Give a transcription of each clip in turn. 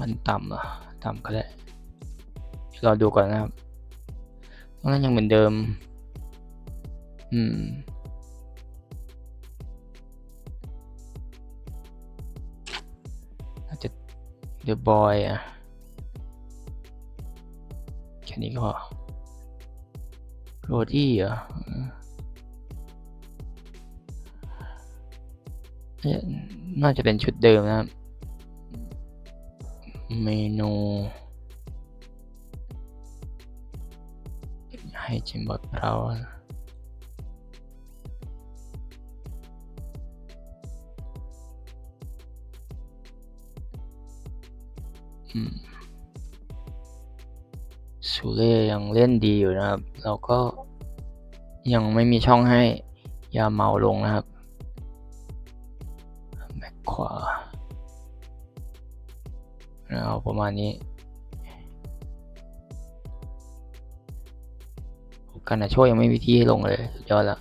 มันต่ำเหรอต่ำก็ได้เรอดูก่อนนะครับตรงนั้นยังเหมือนเดิม อืมอาจจะเดอะบอยอะ แค่นี้ก็พอโรดี้เหรอน่าจะเป็นชุดเดิมนะครับ เมนู ให้จิมบอดเราอืมซูเล่ยังเล่นดีอยู่นะครับ เราก็ยังไม่มีช่องให้ยาเมาลงนะครับ ประมาณนี้กันนะโชยังไม่มีที่ให้ลงเลยสุดยอดละ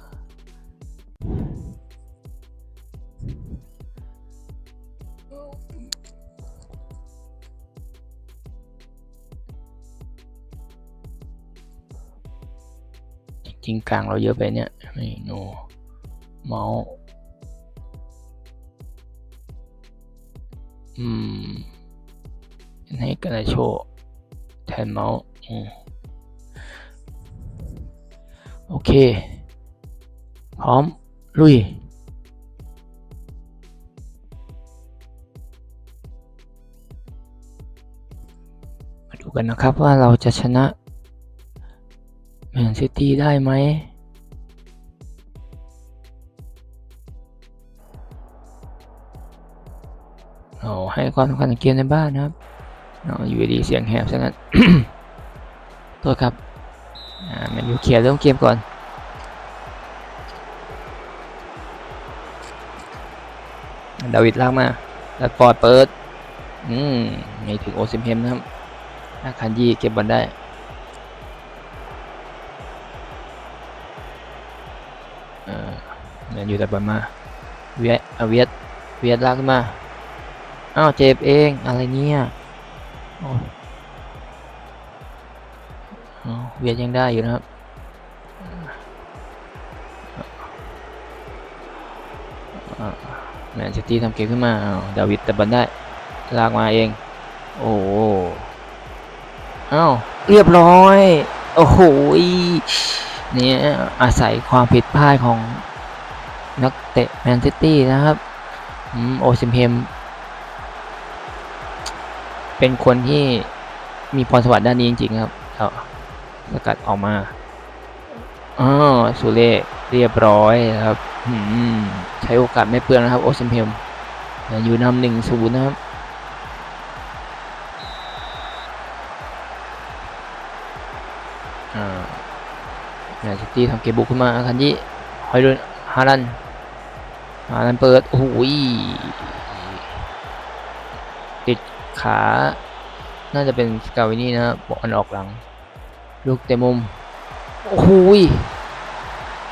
จริงๆกลางเราเยอะไปเนี่ยไม่โนเมาส์อืม ให้กันนะโชแทนเมาส์โอเค พร้อม ลุยมาดูกันนะครับว่าเราจะชนะแมนซิตี้ได้ไหม เราให้ความสำคัญกับเกมในบ้านนะครับ อยู่ดีเสียงแหบซะงั้นโทษครับอ่าแมนยูเคลียร์เรื่องเกมก่อนดาวิดลากมาแล้วปอดเปิด อืมไม่ถึงโอซิมเฮมนะครับอาคันยีเก็บบอลได้เออแมนยูแต่บอลมาเวียดเวียดเวียดลากขึ้นมา อ้าวเจ็บเอง อะไรเนี่ย เวียดยังได้อยู่นะครับแมนซิตี้ทำเกมขึ้นมาดาวิดแต่บอลได้ ลากมาเอง โอ้โหอ้าวเรียบร้อย โอ้โหเนี่ยอาศัยความผิดพลาดของนักเตะแมนซิตี้นะครับโอซิมเฮม เป็นคนที่มีพรสวรรค์ด้านนี้จริงๆครับเอาสกัดออกมาอ๋อสุเล่เรียบร้อยครับอืมใช้โอกาสไม่เปลืองนะครับ โอซิมเฮมอยู่นำหนึ่งศูนย์นะครับแมนซิตี้ทำเกมบุกขึ้นมาคันยี่ฮอยดุนฮารันฮารันเปิด โอ้โหย ขา น่าจะเป็นสกาวินี่นะครับบอลออกหลัง ลูกเตะมุม โอ้โหย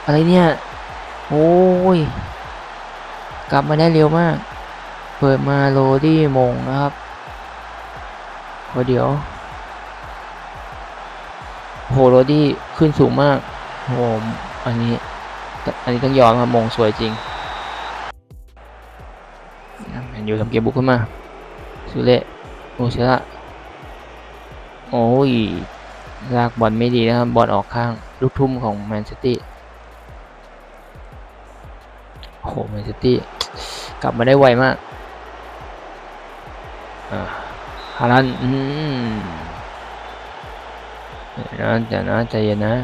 อะไรเนี่ย โอ้ย กลับมาได้เร็วมาก เปิดมาโรดี้มงนะครับพอเดี๋ยวโหโรดี้ขึ้นสูงมากโหอันนี้ อันนี้ต้องยอมครับมงสวยจริงแมนยูทำเกมบุกขึ้นมาสุเละ โอเชละโอ้ยลากบอลไม่ดีนะครับ บอลออกข้างลูกทุ่มของแมนซิตี้โอ้โหแมนซิตี้กลับมาได้ไวมากอ่าฮาลันอืมนะเดี๋ยวนะใจเย็นนะ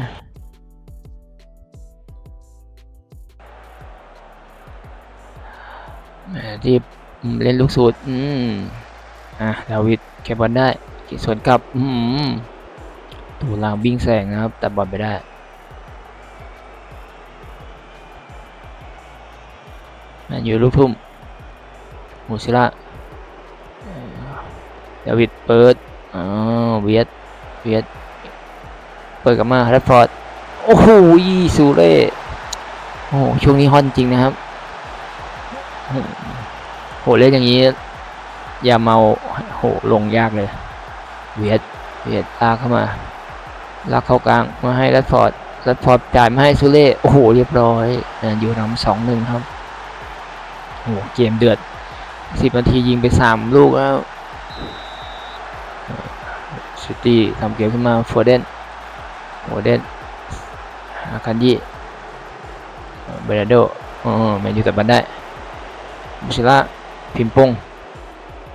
แหมรีบอืมเล่นลูกสูตรอืม อะดาวิดเก็บบอลได้สวนกลับ อืมตูลางบิ้งแสงนะครับ แต่บอลไปได้แมนยูลูกทุ่มมูซิล่าเดาวิดเปิดอ๋อเวียดเวียดเปิดกลับมาแรดฟอร์ด โอ้โหสูเร่โอ้โหช่วงนี้ฮอนจริงนะครับโหเล่นอย่างนี้ อย่าเมาโหลงยากเลย เวียดเวียดลากเข้ามาลากเข้ากลางมาให้แรดฟอร์ดแรดฟอร์ดจ่ายมาให้ซูเล่โอ้โหเรียบร้อยอยู่นำสองหนึ่งครับโอ้โหเกมเดือดสิบนาทียิงไปสามลูกแล้วซิตี้ทำเกมขึ้นมาโฟเดนโฟเดนอาคันยีเบรโดอ๋อแมนยูแต่บันได้มุชิล่าพิมพ์ปง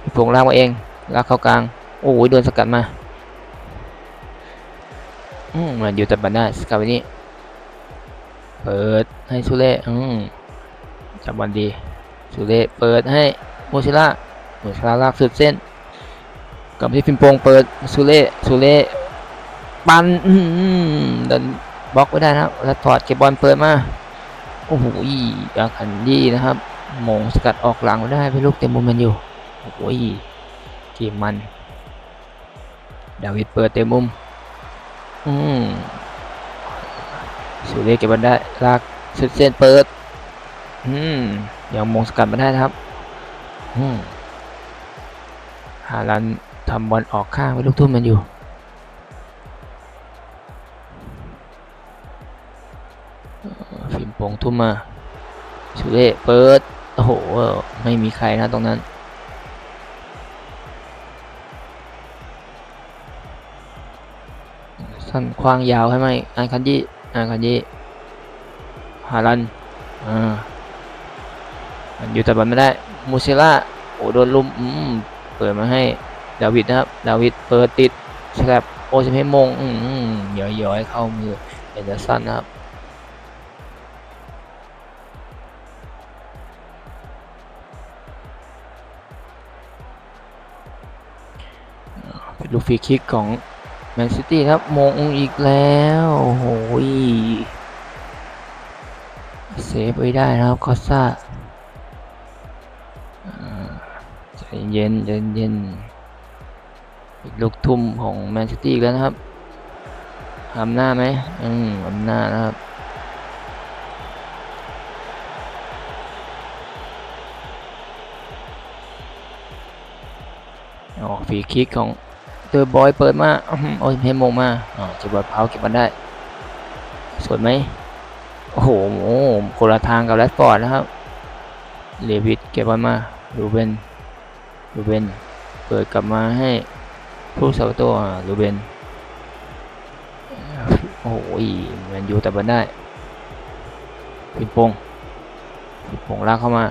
พิมพ์ปงลากมาเองลากเข้ากลาง โอ้ยโดนสกัดมาอืมมันอยู่แต่บันได้สกาวินี่เปิดให้ซูเล่อืมจับบอลดีซูเล่เปิดให้โมชิล่าโมชิล่าลากสุดเส้นกับที่พิมพ์ปงเปิดซูเล่ซูเล่ปันอืมดินบล็อกไว้ได้นะครับแล้วถอดเก็บบอลเปิดมาโอ้โหอาคันดีนะครับมงสกัดออกหลังไว้ได้เป็นลูกเต็มมุมมันอยู่ โอ้โหเกมมัน ดาวิดเปิดเต็มมุม อืมสุเรยเก็บบันได้ลากสุดเส้นเปิด อืมยังมงสกัดมาได้ครับ อืมฮาลันทำบอลออกข้างไปลูกทุ่มมันอยู่ฟิมปงทุ่มมาสุเรเปิด โอ้โห ไม่มีใครนะตรงนั้นันคว้างยาวให้ไหมอันคันยี่อันคันยี่ฮารันอ่ามันอยู่แต่บอลไม่ได้มูเซล่าโอ้โดนลุมอืมเปิดมาให้ดาวิดนะครับดาวิดเปิดติดแฉลบโอชิเพมงอืมย้อยๆเข้ามือเอเดอร์สันนะครับเป็นลูกฟรีคิกของ แมนซิตี้ครับมงอีกแล้วโอ้โหยเซฟไว้ได้นะครับคอสซาอ่าใจเย็นใจเย็นอีกลูกทุ่มของแมนซิตี้แล้วนะครับทำหน้าไหมอืมทำหน้านะครับออกฟรีคิกของ ตอร์บอยเปิดมาอื้อหือโอ้ยเพมงมาอ๋อเจะบอลเผาเก็บมันได้ สวยไหมโอ้โหคนละทางกับแรดฟอร์ดนะครับเลวิดเก็บบอลมาลูเบนลูเบนเปิดกลับมาให้ผู้สาวตัวลูเบนโอ้โหแมันอยู่แต่บอลได้ปินปงปินปงลากเข้ามา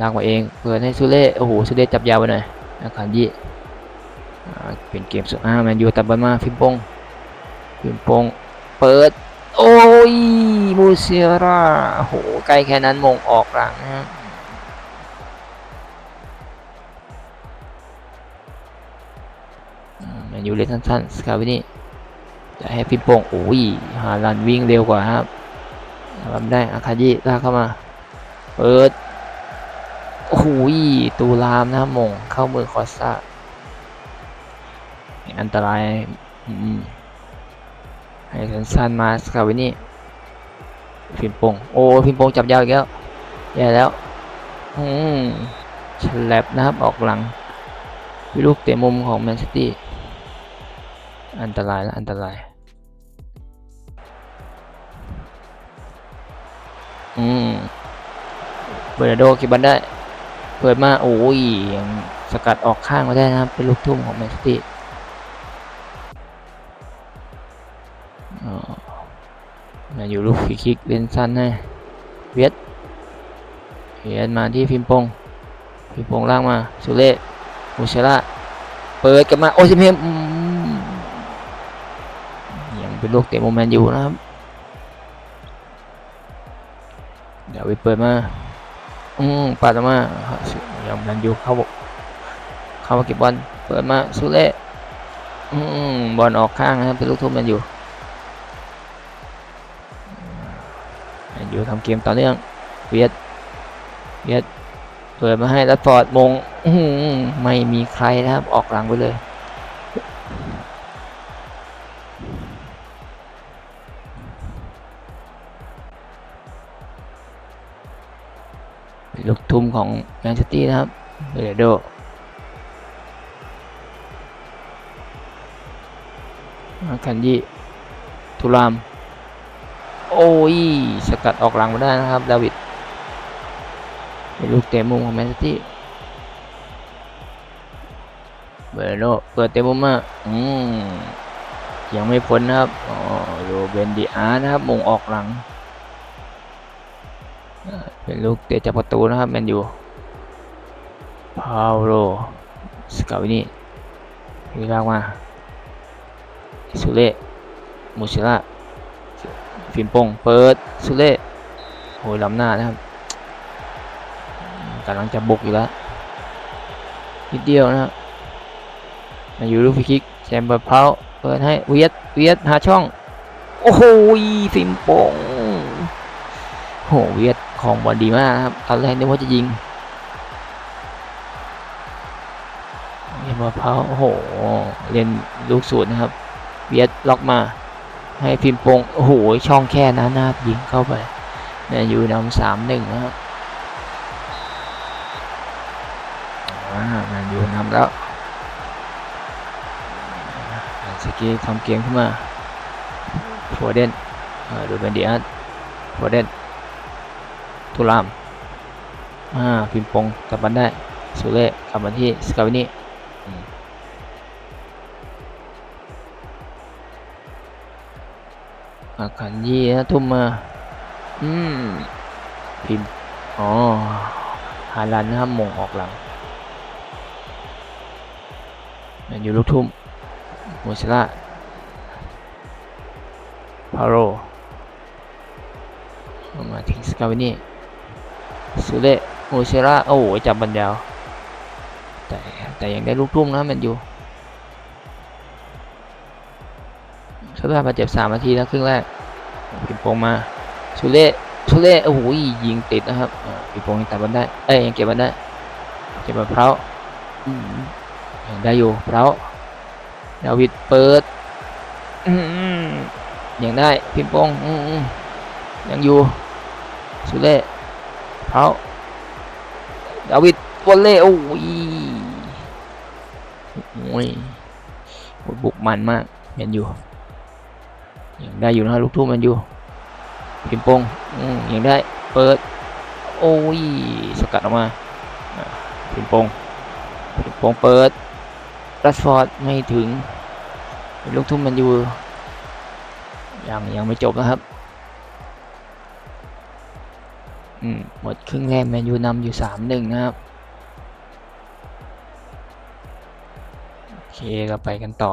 ลากมาเอง เปิดให้ซูเล่โอ้โหซูเล่จับยาวไปหน่อยอาคารยี่ เป็นเกมสุดอ่าแมนยูตัดบอลมาฟิมปงฟิมปงเปิด โอ้ยมูเซียร่าโหใกล้แค่นั้นมงออกหลังนะครับอ่าแมนยูเล่นสั้นๆสกาวินี่จะให้ฟิมปงโอ้ยฮาลันวิ่งเร็วกว่าครับทำได้อาคายิลากเข้ามาเปิดโอ้โหตูรามนะมงเข้ามือคอสซา อันตรายให้สั้นมาสกาวินี่พิมพ์ปงโอ้พิมพ์ปงจับยาวอีกแล้วแย่แล้วอืมฉลับนะครับออกหลังวิลูกเตะมุมของแมนซิตี้อันตรายแล้วอันตรายอืมเบอร์โดก็บบันได้ เปิดมา โอ้ยยังสกัดออกข้างมาได้นะครับ เป็นลูกทุ่มของแมนซิตี้ อยู่ลูกฟรีคิกเล่นสั้นให้เวียดเวียดมาที่พิมพงพิมพงล่างมาสุเล่มูเชล่าเปิดกลับมาโอซิเมมอืมยังเป็นลูกเตะโมแมนต์อยู่นะครับ เดี๋ยวไปเปิดมาอืมปาดมายังแมนยูเข้าเข้ามาเก็บบอลเปิดมาสุเล่อืมบอลออกข้างนะครับเป็นลูกทุ่มแมนยู อยู่ทำเกมต่อเนื่องเวียดเวียดเปิดมาให้แล้วฟอดมงไม่มีใครนะครับออกหลังไปเลยลูกทุ่มของแมนเชสเตอร์นะครับเบรโดคันยีทุราม โอ้ย สกัดออกหลังมาได้นะครับ ดาวิดเป็นลูกเตะมุมของแมนซิตี้เบอร์โนเปิดเตะมุมมาอืมยังไม่พ้นนะครับอ๋อโรเบนดิอาร์นะครับมงออกหลัง เป็นลูกเตะจากประตูนะครับแมนยูพาวโรสกาวินี่วิ่งลากมาสุเล่มูชิล่า ฟิล์มโปงเปิดสุเล่โอ้ยล้ำหน้านะครับกำลังจะบุกอยู่แล้วนิดเดียวนะครับมาอยู่ลูกฟรีคิกแชมเบอร์เพาเปิดให้เวียดเวียดหาช่อง โอ้โหฟิล์มโปงโหเวียดของบอลดีมากนะครับตอนแรกนึกว่าจะยิงแชมบอร์เพาโอ้โหเล่นลูกสูตรนะครับ เวียดล็อกมา ให้พิมพ์ปงโอ้โหช่องแค่นั้นนะครับยิงเข้าไปเนี่ยอยู่นำสามหนึ่งนะครับอ่ามันอยู่นำแล้วสกีทำเกมขึ้นมาโฟเดนอ่าดูเป็นเดียร์โฟเดนทุรามอ่าพิมพ์ปงกลับมันได้สุเล่กลับมาที่สกาวินี่ อาคันยี่นะทุ่มมา อืม พิมพ์ อ๋อ ฮาลันนะครับมงออกหลังแมนยูลูกทุ่มโมซิล่าพาโรมาถึงสกาวินี่สุเล่โมซิล่าโอ้โหจับบอลยาว แต่แต่ยังได้ลูกทุ่มนะแมนยูชาวบ้าบาดเจ็บสามนาทีแล้วครึ่งแรก ปิดโปงมาชูเล่ชูเล่โอ้โหยิงติดนะครับอ่าปิดโปงยังตัดบอลได้เอ้ยยังเก็บบอลได้เก็บบอลเพรายังได้อยู่เพราดาวิดเปิดอยังได้พิมพ์โปงอืมอืมยังอยู่ชูเล่เพราดาวิดวอลเล่โอ้ยโอ้ยบุกมันมากเห็นอยู่ ยังได้อยู่นะลูกทุ่มมันอยู่พิมพ์ปงอืมยังได้เปิด โอ้ยสกัดออกมาพิมพ์ปงพิมพ์ปงเปิดรัสฟอร์ดไม่ถึงลูกทุ่มมันอยู่ยังยังไม่จบนะครับหมดครึ่งแรกแมนยูนำอยู่สามหนึ่งนะครับโอเคเราไปกันต่อ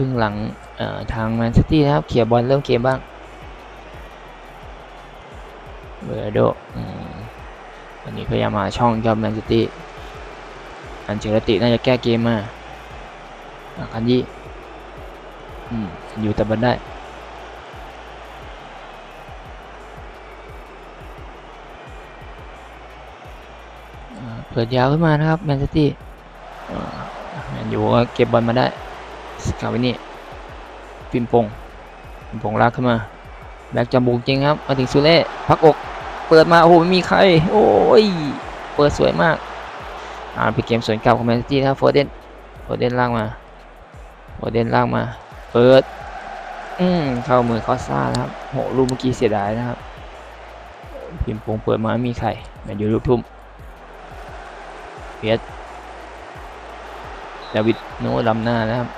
ครึ่งหลังทางแมนซิตี้นะครับเขี่ยบอลเริ่มเกมบ้างเบอร์โดอันนี้พยายามมาช่องยอดแมนซิตี้อันเจรติน่าจะแก้เกมมาอะคันยี่อืมอยู่แต่บอลได้เปิดยาวขึ้นมานะครับแมนซิตี้แมนยูก็เก็บบอลมาได้ สกาวินี่ปิมปงปิมปงลากขึ้นมา แบ็กจำบุกจริงครับ มาถึงซูเล่พักอก เปิดมาโอ้โหไม่มีใคร โอ้ย เปิดสวยมาก อ่าเป็นเกมสวนกลับของแมนซิตี้นะครับโฟเดนโฟเดนลากมาโฟเดนลากมา เปิด อืมเข้ามือคอสซ่าครับโหลูกเมื่อกี้เสียดายนะครับพิมปงเปิดมาไม่มีใครแมนยูลูกทุ่มเพียสดาวิดโน้ลำหน้านะครับ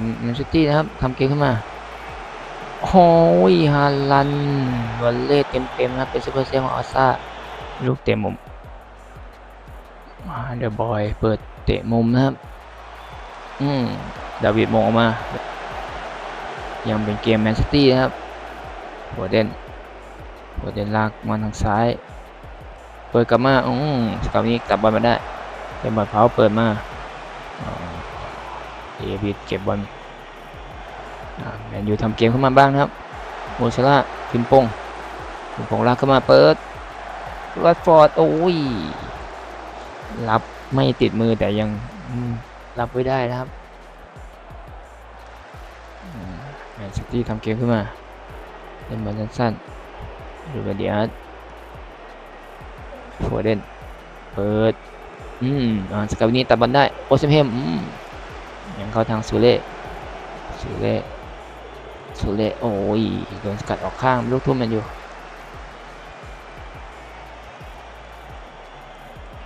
มแมนซิตี้นะครับทำเกมขึ้นมาโอ้ยฮาลันวอลเล่เต็มๆนะครับเป็นซูเปอร์เซฟของออสซาลูกเตะมุมเดอะบอยเปิดเตะมุมนะครับ อืมดาวิดมองออกมา ยังเป็นเกมแมนซิตี้นะครับหัวเด่นหัวเด่นลากมาทางซ้าย เปิดกลับมาอืมสกานี้กลับบอลมาได้เป็นบอลเผาเปิดมา เอบิดเก็บบอลแมนยูทำเกมขึ้นมาบ้างนะครับโมชล่าพิมพ์ปงพิมพงลากเข้ามาเปิดรัดฟอร์ดโอ้ยรับไม่ติดมือแต่ยังรับไว้ได้นะครับอืมแมนซิตี้ทำเกมขึ้นมาเล่นบอลสั้นๆดูบาเดียสโฟเดนเปิด อืมอ่าสกาวินี่ตัดบอลได้ โอซิมเฮมอืม ยังเข้าทางซูเล่ซูเล่ซูเล่โอ้ยโดนสกัดออกข้างลูกทุ่มมันอยู่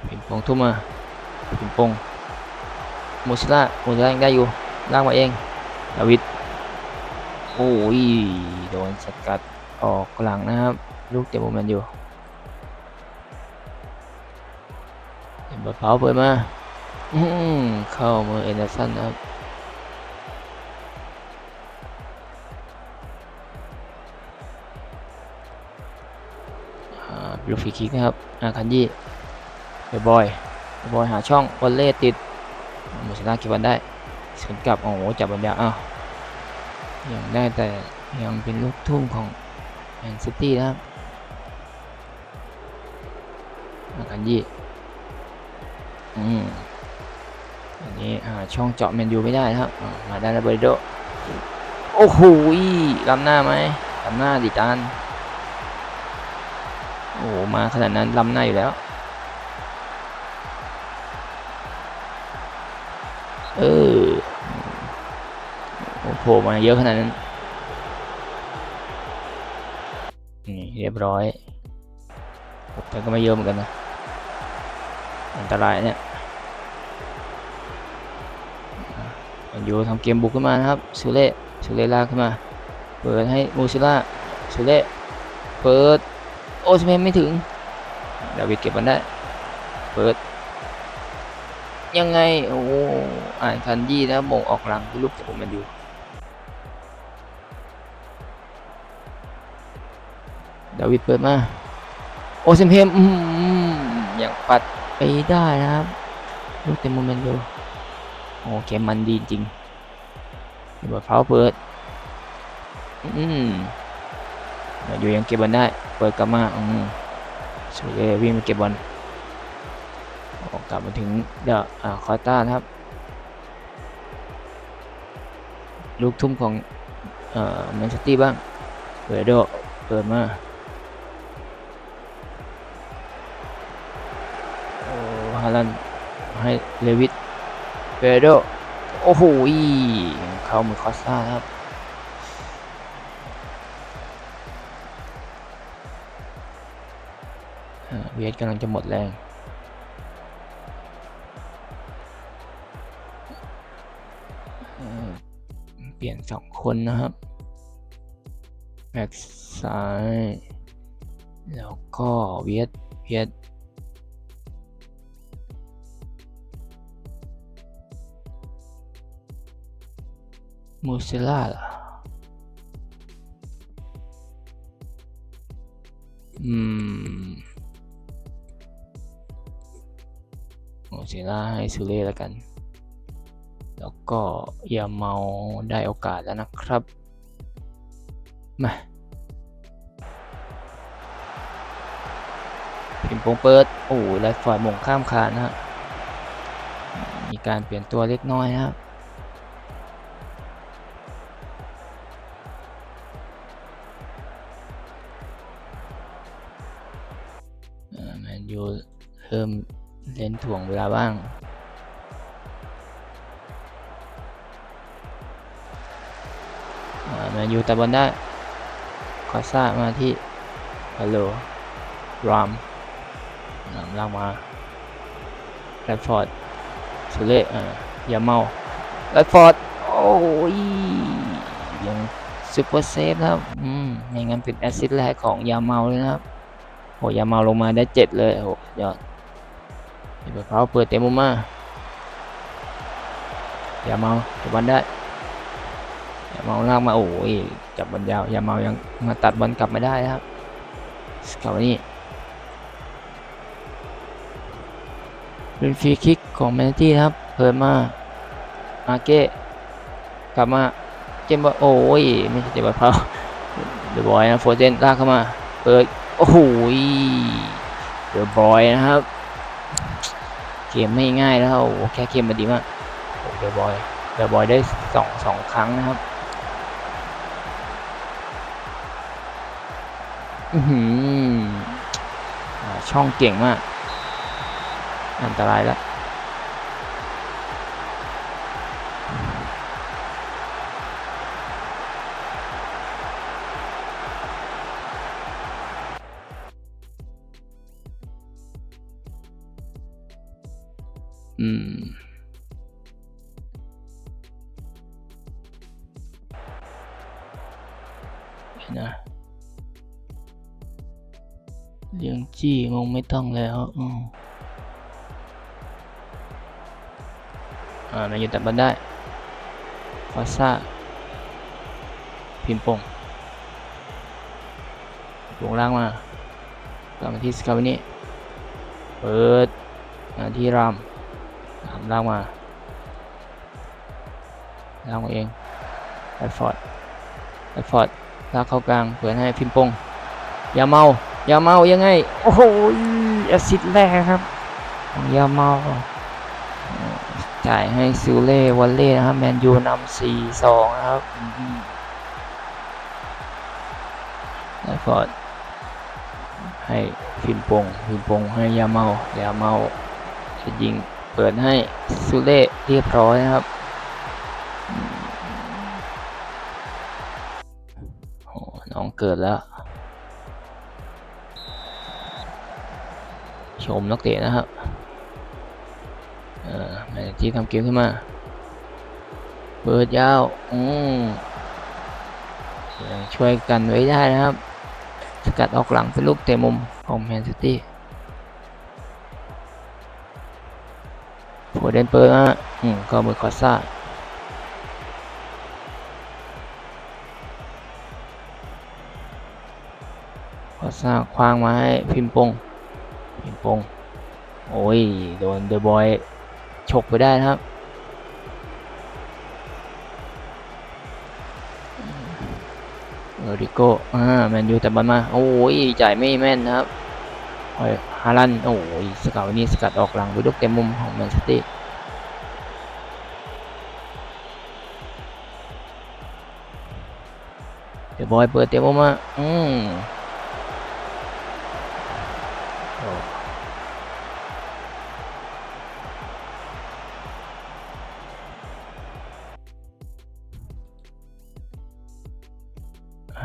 ปิงปองทุ่มมาปิงปองมูซิล่ามูซิล่ายังได้อยู่ล่ากมาเองดาวิดโอ้ยโดนสกัดออกหลังนะครับ ลูกเตะบอลแมันอยู่เห็นบอลเผาเปิดมาเข้ามือเอนเดอร์สันนะครับ ลูกฟรีคิกนะครับอาคันยี่เบย์บอยเบย์บอยหาช่องบอลเล่ติดมูซิล่าเก็บบอลได้สวนกลับโอ้โหจับบอลยาวอ้าวยังได้แต่ยังเป็นลูกทุ่มของแมนซิตี้นะครับอาคันยี่อืมอันนี้หาช่องเจาะแมนยูไม่ได้นะครับมาได้แล้วเบรโดโอ้โหล้ำหน้าไหมล้ำหน้าดิจาน โอ้โหมาขนาดนั้นล้ำหน้าอยู่แล้ว เออโอ้โหโผล่มาเยอะขนาดนั้น นี่เรียบร้อยแต่ก็ไม่เยอะเหมือนกันนะ อันตรายเนี่ยมันอยู่ทำเกมบุกขึ้นมานะครับซูเล่ซูเล่ลากขึ้นมา เปิดให้มูซิล่าซูเล่เปิด โอสเมนไม่ถึง ดาวิดเก็บมันได้ เปิด ยังไง โอ้อ่านคันยี่นะโมงออกหลังลูกจากผมมันอยู่ดาวิดเปิดมา โอซิมเฮมอืมอย่างปัดไปได้นะครับลูกเต็มโมเมนต์อยู่โอ้เกมมันดีจริงเปิดเผาเปิด อืมอยู่ยังเก็บบอลได้ เปิดกลับมาอืมสุดเลยวิ่งมาเก็บบอลออกกลับมาถึงเดอะอ่าคอต้านะครับ ลูกทุ่มของเอ่อแมนเชสเตอร์บ้างเปิดโดเปิดมาโอ้ฮาลันให้เลวิตเปโดโอ้โหเข้ามือคอสตาครับ เวทกำลังจะหมดแรงเอ่อเปลี่ยนสองคนนะครับแบ็กซ้าย แล้วก็เวียดเวียดมูเซล่าอืม โอเซล่าให้ซูเล่แล้วกัน แล้วก็อย่าเมาได้โอกาสแล้วนะครับ มาพิมพ์โปงเปิด โอ้ไละฝ่ายมงข้ามคานนะฮะมีการเปลี่ยนตัวเล็กน้อยนะครับ แต่บอลได้คอซ่ามาที่ฮัลโหลรามนำล่างมาแรดฟอร์ดสุเล่ยาเมาแรดฟอร์ด โอ้ย ยังซูเปอร์เซฟครับ อืมไม่งั้นเป็นแอสซิสต์แรกของยาเมาเลยนะครับโหยาเมาลงมาได้เจ็ดเลยโหยอดเปิดเขาเปิดเต็มมุมมายาเมาจับบอลได้ เมาลากมาโอ้ยจับบอลยาวอย่าเมายังมาตัดบอลกลับไม่ได้นะครับสกาวนี่เป็นฟรีคิกของแมนตี้ครับเปิดมาอาเก้กลับมาเจมบอลโอ้ยไม่ใช่เจมบอลเขาเดอะบอยนะโฟเซนลากเข้ามาเปิดโอ้โหเดอะบอยนะครับ เกมไม่ง่ายแล้วโอ้แค่เกมมาดีมากเดอะบอยเดอะบอยได้สองสองครั้งนะครับ ช่องเก่งมาก อันตรายแล้วอืม เลี้งจี้มงไม่ต้องแล้วอ่ามันอยู่แต่บันได้ฟาซ่าพิมพ์ปงลงล่างมากลับมาที่สกาวนี่เปิดมาที่รามรามล่างมาล่างมาเองแรดฟอร์ดแรดฟอร์ดลากเข้ากลางเปิดให้พิมพ์ปงอย่าเมา อย่าเมายังไง โอ้โหแอสซิดแรกครับของอย่าเมาเอ่อจ่ายให้ซิลเล่วันเล่นะครับแมนยูนำสี่สองนะครับแล้วฟอร์ดให้พิมพ์ปงพิมพ์ปงให้ยาเมายาเมาจะยิงเปิดให้ซิลเล่เรียบร้อยนะครับโอ้น้องเกิดแล้ว ชมนักเตะนะครับเออแมนที่ทำเกมขึ้นมา เปิดยาวอืมช่วยกันไว้ได้นะครับ สกัดออกหลังเป็นลูกเตะมุมของแมนซิตี้โผเดนเปิดมาอืมก็มือคอสซ่าขอสร้าควางมาให้พิมพ์ปง ง โอ้ย โดนเดอะบอยฉกไปได้นะครับเออริโก้อ่าแมนยูแต่บอลมา โอ้ย จ่ายไม่แม่นนะครับฮาลัน โอ้ย สกัดวันนี้สกัดออกหลังไปลูกเต็มมุมของแมนซิตี้เดอะบอยเปิดเต็มมุมมา อืม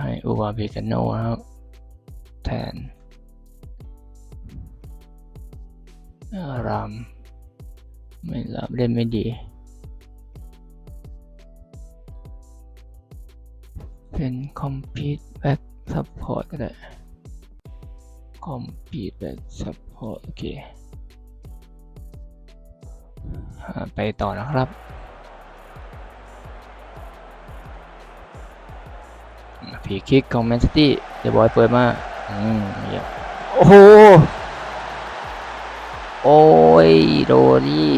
ให้อูวาเบกาโนครับ แทนรามไม่รับเล่นไม่ดี เป็นคอมพิวแบ็กซัพพอร์ตก็ได้คอมพิวแบ็กซัพพอร์ตโอเค ไปต่อนะครับีคิกของแมนซิตี้เดบอยเปิดมาอืมเยอะโอ้โหโอ้ยโดนี่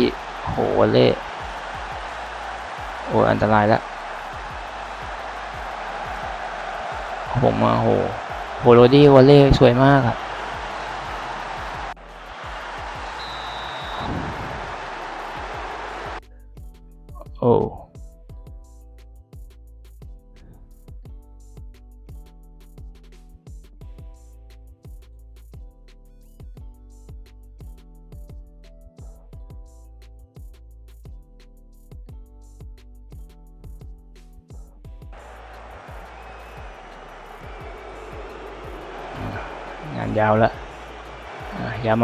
โหเละโอ้อันตรายแล้วผมมาโหโหโรดี้วอลเล่สวยมากอะ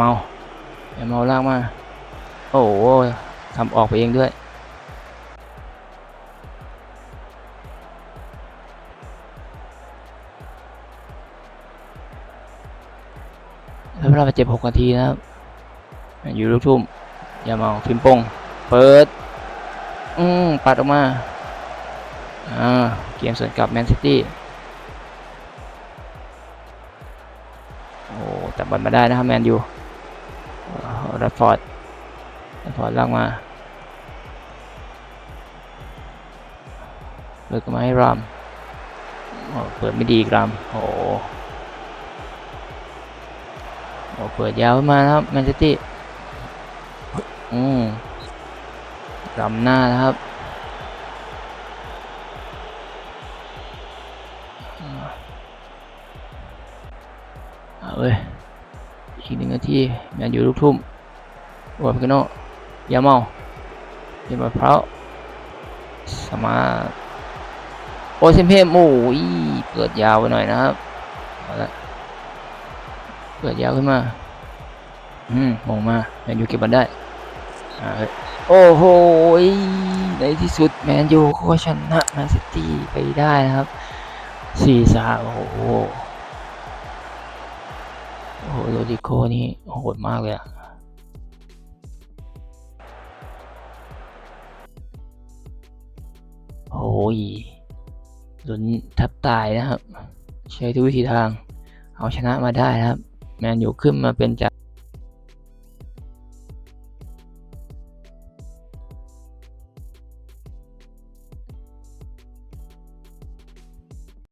เมาอย่าเมาลากมา โอ้โหทำออกไปเองด้วยแล้วเวลาไปเจ็บหกนาทีนะครับ อยู่ลูกทุ่มอย่าเมาฟิมปงเปิด อืมปัดออกมาอ่าเกมสวนกับแมนซิตี้โอ้แต่บอลมาได้นะครับแมนยู รัดฟอร์ดรัดฟอร์ดลากมาเปิดก็มาให้รามเปิดไม่ดีกรามโอ้โอ้เปิดยาวขึ้นมาครับแมนซิตี้อืมลำหน้านะครับเอาเลย อีกหนึ่งนาทีแมนยูลูกทุ่มวอร์พิกโนยาเมาเยมาพร้าวสมาโอเซมเพมโอ้ยเปิดยาวไปหน่อยนะครับเอาละเปิดยาวขึ้นมาอืมมองมาแมนยูเก็บบอลได้โอ้โหในที่สุดแมนยูก็ชนะแมนซิตี้ไปได้นะครับสี่สามโอ้โห โรดิโกนี่โหดมากเลยอะโอ้ยลุ้นแทับตายนะครับ ใช้ทุกวิธีทาง เอาชนะมาได้นะครับ แมนอยู่ขึ้นมาเป็นจ่า